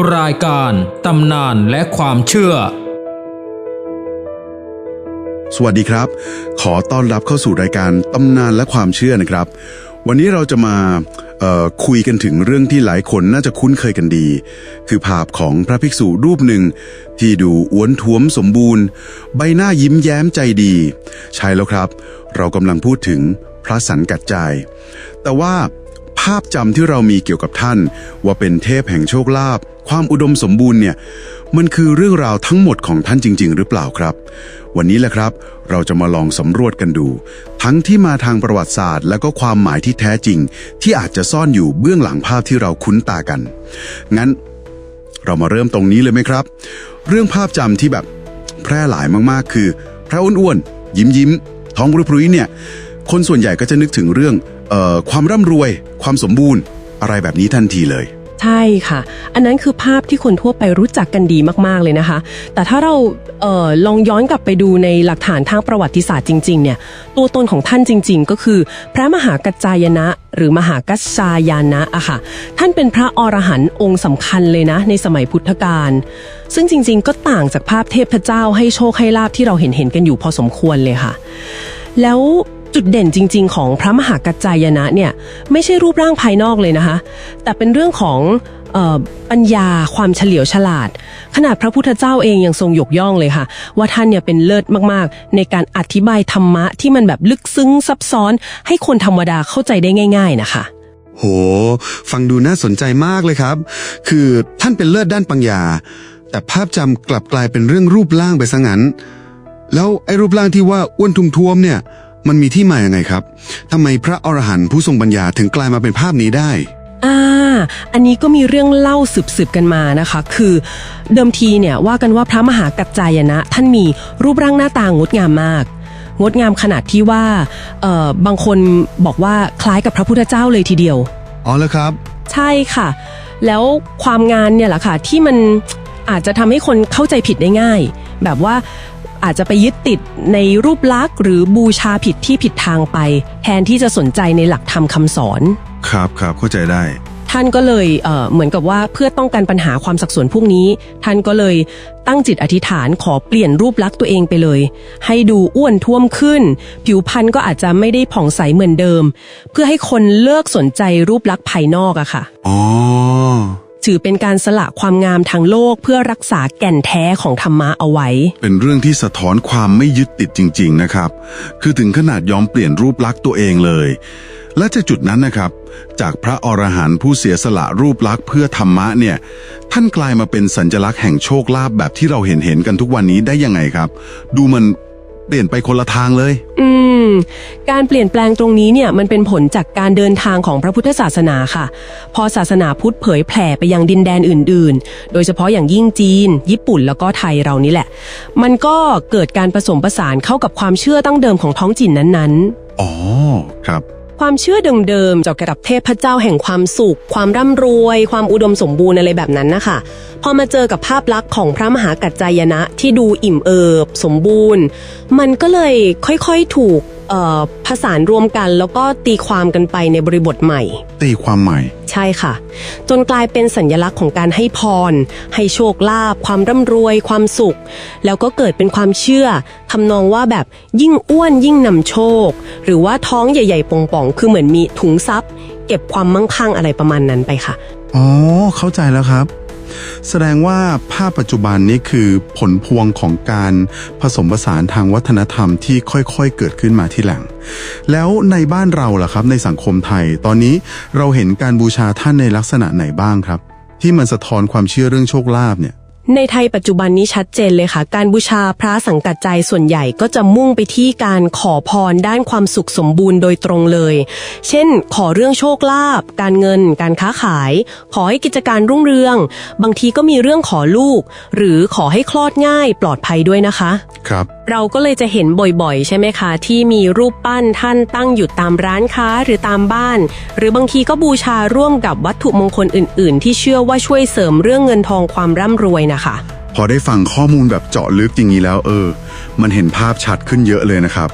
รายการตำนานและความเชื่อ สวัสดีครับ ขอต้อนรับเข้าสู่รายการตำนานและความเชื่อนะครับ วันนี้เราจะมาคุยกันถึงเรื่องที่หลายคนน่าจะคุ้นเคยกันดี คือภาพของพระภิกษุรูปหนึ่ง ที่ดูอ้วนท้วมสมบูรณ์ ใบหน้ายิ้มแย้มใจดี ใช่แล้วครับ เรากำลังพูดถึงพระสันกัจจายแต่ว่า ภาพจำที่เรามีเกี่ยวกับท่าน ว่าเป็นเทพแห่งโชคลาภความอุดมสมบูรณ์เนี่ยมันคือเรื่องราวทั้งหมดของท่านจริง ๆ หรือเปล่าครับ วันนี้แหละครับ เราจะมาลองสำรวจกันดู ทั้งที่มาทางประวัติศาสตร์ และก็ความหมายที่แท้จริง ที่อาจจะซ่อนอยู่เบื้องหลังภาพที่เราคุ้นตากัน งั้น เรามาเริ่มตรงนี้เลยไหมครับ เรื่องภาพจำที่แบบแพร่หลายมากๆ คือ พระอ้วนๆยิ้มยิ้มๆท้องรุพรุยเนี่ย คนส่วนใหญ่ก็จะนึกถึงเรื่องออความร่ำรวย ความสมบูรณ์ อะไรแบบนี้ทันทีเลย ใช่ค่ะ อันนั้นคือภาพที่คนทั่วไปรู้จักกันดีมากๆเลยนะคะ แต่ถ้าเราเออลองย้อนกลับไปดูในหลักฐานทางประวัติศาสตร์จริงๆเนี่ยตัวตนของท่านจริง ๆ ก็คือ พระมหากัจจายนะ หรือมหากัจจายานะอะค่ะ ท่านเป็นพระอรหันต์องค์สำคัญเลยนะ ในสมัยพุทธกาลซึ่งจริง ๆ ก็ต่างจากภาพเทพเจ้าให้โชคให้ลาบที่เราเห็นเห็นๆกันอยู่พอสมควรเลยค่ะ แล้ว จุดเด่นจริง ๆ ของพระมหากัจจายนะเนี่ยไม่ใช่รูปร่างภายนอกเลยนะคะ แต่เป็นเรื่องของปัญญาความเฉลียวฉลาด ขนาดพระพุทธเจ้าเองยังทรงยกย่องเลยค่ะ ว่าท่านเนี่ยเป็นเลิศมากๆ ในการอธิบายธรรมะที่มันแบบลึกซึ้งซับซ้อน ให้คนธรรมดาเข้าใจได้ง่าย ๆนะคะโห ฟังดูน่าสนใจมากเลยครับ คือท่านเป็นเลิศด้านปัญญา แต่ภาพจำกลับกลายเป็นเรื่องรูปร่างไปซะงั้น แล้วไอ้รูปร่างที่ว่าอ้วนทุมทวมเนี่ย มันมีที่มาอย่างไงครับทำไมพระอรหันต์ผู้ทรงปัญญาถึงกลายมาเป็นภาพนี้ได้ อ่า อันนี้ก็มีเรื่องเล่าสืบๆกันมานะคะ คือเดิมทีเนี่ยว่ากันว่าพระมหากัจจายนะ ท่านมีรูปร่างหน้าตางดงามมาก งดงามขนาดที่ว่าเอ่อบางคนบอกว่าคล้ายกับพระพุทธเจ้าเลยทีเดียว อ๋อแล้วครับ ใช่ค่ะ แล้วความงานเนี่ยแหละค่ะที่มันอาจจะทำให้คนเข้าใจผิดได้ง่าย แบบว่า อาจจะไปยึดติดในรูปลักษณ์หรือบูชาผิดที่ผิดทางไป แทนที่จะสนใจในหลักธรรมคำสอน ครับครับเข้าใจได้ ท่านก็เลยเอ่อเหมือนกับว่าเพื่อต้องการปัญหาความสับสนพวกนี้ ท่านก็เลยตั้งจิตอธิษฐานขอเปลี่ยนรูปลักษณ์ตัวเองไปเลย ให้ดูอ้วนท้วมขึ้น ผิวพรรณก็อาจจะไม่ได้ผ่องใสเหมือนเดิม เพื่อให้คนเลิกสนใจรูปลักษณ์ภายนอกอะค่ะอ๋อ ถือเป็นการสละความงามทางโลกเพื่อรักษาแก่นแท้ของธรรมะเอาไว้ เป็นเรื่องที่สะท้อนความไม่ยึดติดจริง ๆ นะครับ คือถึงขนาดยอมเปลี่ยนรูปลักษณ์ตัวเองเลย และจากจุดนั้นนะครับ จากพระอรหันต์ผู้เสียสละรูปลักษณ์เพื่อธรรมะเนี่ย ท่านกลายมาเป็นสัญลักษณ์แห่งโชคลาภแบบที่เราเห็นเห็นกันทุกวันนี้ได้ยังไงครับ ดูมัน เปลี่ยนไปคนละทางเลย อืม การเปลี่ยนแปลงตรงนี้เนี่ยมันเป็นผลจากการเดินทางของพระพุทธศาสนาค่ะ พอศาสนาพุทธเผยแผ่ไปยังดินแดนอื่น ๆ โดยเฉพาะอย่างยิ่งจีน ญี่ปุ่นแล้วก็ไทยเรานี่แหละ มันก็เกิดการผสมผสานเข้ากับความเชื่อตั้งเดิมของท้องถิ่นนั้นๆ อ๋อ ครับ ความเชื่อเดิมๆเกี่ยวกับเทพเจ้าแห่งความสุข ความร่ำรวย ความอุดมสมบูรณ์อะไรแบบนั้นนะคะพอมาเจอกับภาพลักษณ์ของพระมหากัจจายนะที่ดูอิ่มเอิบ สมบูรณ์ มันก็เลยค่อยๆถูก ผสานรวมกันแล้วก็ตีความกันไปในบริบทใหม่ ตีความใหม่ ใช่ค่ะ จนกลายเป็นสัญญลักษณ์ของการให้พร ให้โชคลาภความร่ำรวย ความสุข แล้วก็เกิดเป็นความเชื่อทำนองว่าแบบยิ่งอ้วนยิ่งนำโชค หรือว่าท้องใหญ่ ๆป่องๆคือเหมือนมีถุงทรัพย์ เก็บความมั่งคั่งอะไรประมาณนั้นไปค่ะอ๋อเข้าใจแล้วครับ แสดงว่าภาพปัจจุบันนี้คือผลพวงของการผสมผสานทางวัฒนธรรมที่ค่อยๆเกิดขึ้นมาที่หลัง แล้วในบ้านเราล่ะครับในสังคมไทย ตอนนี้เราเห็นการบูชาท่านในลักษณะไหนบ้างครับ ที่มันสะท้อนความเชื่อเรื่องโชคลาภเนี่ย ในไทยปัจจุบันนี้ชัดเจนเลยค่ะ การบูชาพระสังกัดใจส่วนใหญ่ก็จะมุ่งไปที่การขอพรด้านความสุขสมบูรณ์โดยตรงเลย เช่น ขอเรื่องโชคลาภการเงิน การค้าขาย ขอให้กิจการรุ่งเรือง บางทีก็มีเรื่องขอลูก หรือขอให้คลอดง่ายปลอดภัยด้วยนะคะครับเราก็เลยจะเห็นบ่อยๆ ใช่ไหมคะ ที่มีรูปปั้นท่านตั้งอยู่ตามร้านค้าหรือตามบ้าน หรือบางทีก็บูชาร่วมกับวัตถุมงคลอื่น ๆ ที่เชื่อว่าช่วยเสริมเรื่องเงินทองความร่ำรวยนะคะ哈。 พอได้ฟังข้อมูลแบบเจาะลึกอย่างนี้แล้วเออ มันเห็นภาพชัดขึ้นเยอะเลยนะครับ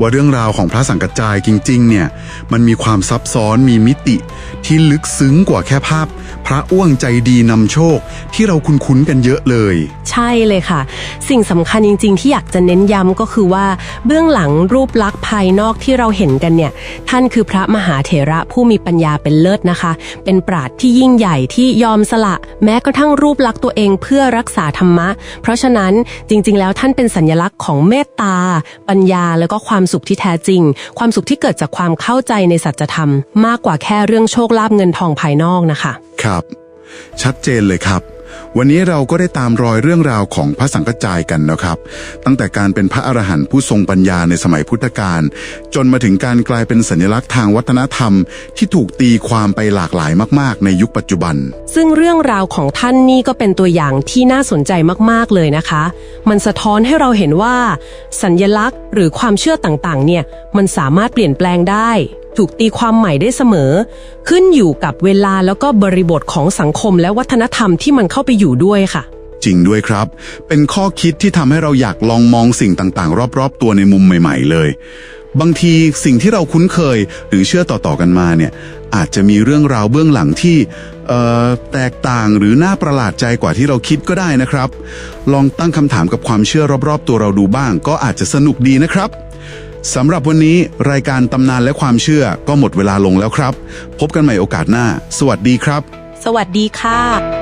ว่าเรื่องราวของพระสังกัจจายจริง ๆ เนี่ย มันมีความซับซ้อนมีมิติ ที่ลึกซึ้งกว่าแค่ภาพ พระอ้วงใจดีนำโชค ที่เราคุ้นๆกันเยอะเลย ใช่เลยค่ะ สิ่งสำคัญจริง ๆ ที่อยากจะเน้นย้ำก็คือว่า เบื้องหลังรูปลักษณ์ภายนอกที่เราเห็นกันเนี่ย ท่านคือพระมหาเถระผู้มีปัญญาเป็นเลิศนะคะ เป็นปราดที่ยิ่งใหญ่ที่ยอมสละ แม้กระทั่งรูปลักษณ์ตัวเองเพื่อรักษาธรรมะ เพราะฉะนั้นจริง ๆ แล้วท่านเป็นสัญลักษณ์ของเมตตา ปัญญาแล้วก็ความสุขที่แท้จริง ความสุขที่เกิดจากความเข้าใจในสัจธรรม มากกว่าแค่เรื่องโชคลาภเงินทองภายนอกนะคะ ครับ ชัดเจนเลยครับ วันนี้เราก็ได้ตามรอยเรื่องราวของพระสังกัจจายกันนะครับ ตั้งแต่การเป็นพระอรหันต์ผู้ทรงปัญญาในสมัยพุทธกาลจนมาถึงการกลายเป็นสัญลักษณ์ทางวัฒนธรรม ที่ถูกตีความไปหลากหลายมาก ๆ ในยุคปัจจุบัน ซึ่งเรื่องราวของท่านนี่ก็เป็นตัวอย่างที่น่าสนใจมาก ๆ เลยนะคะ มันสะท้อนให้เราเห็นว่า สัญญลักษณ์ หรือความเชื่อต่าง ๆ เนี่ยมันสามารถเปลี่ยนแปลงได้ ถูกตีความใหม่ได้เสมอ ขึ้นอยู่กับเวลาแล้วก็บริบทของสังคมและวัฒนธรรมที่มันเข้าไปอยู่ด้วยค่ะ จริงด้วยครับ เป็นข้อคิดที่ทำให้เราอยากลองมองสิ่งต่างๆ รอบๆ ตัวในมุมใหม่ ๆ เลย บางทีสิ่งที่เราคุ้นเคยหรือเชื่อต่อๆกันมาเนี่ย อาจจะมีเรื่องราวเบื้องหลังที่เอ่อแตกต่างหรือน่าประหลาดใจกว่าที่เราคิดก็ได้นะครับ ลองตั้งคำถามกับความเชื่อรอบๆ ตัวเราดูบ้าง ก็อาจจะสนุกดีนะครับ สำหรับวันนี้รายการตำนานและความเชื่อก็หมดเวลาลงแล้วครับ พบกันใหม่โอกาสหน้า สวัสดีครับ สวัสดีค่ะ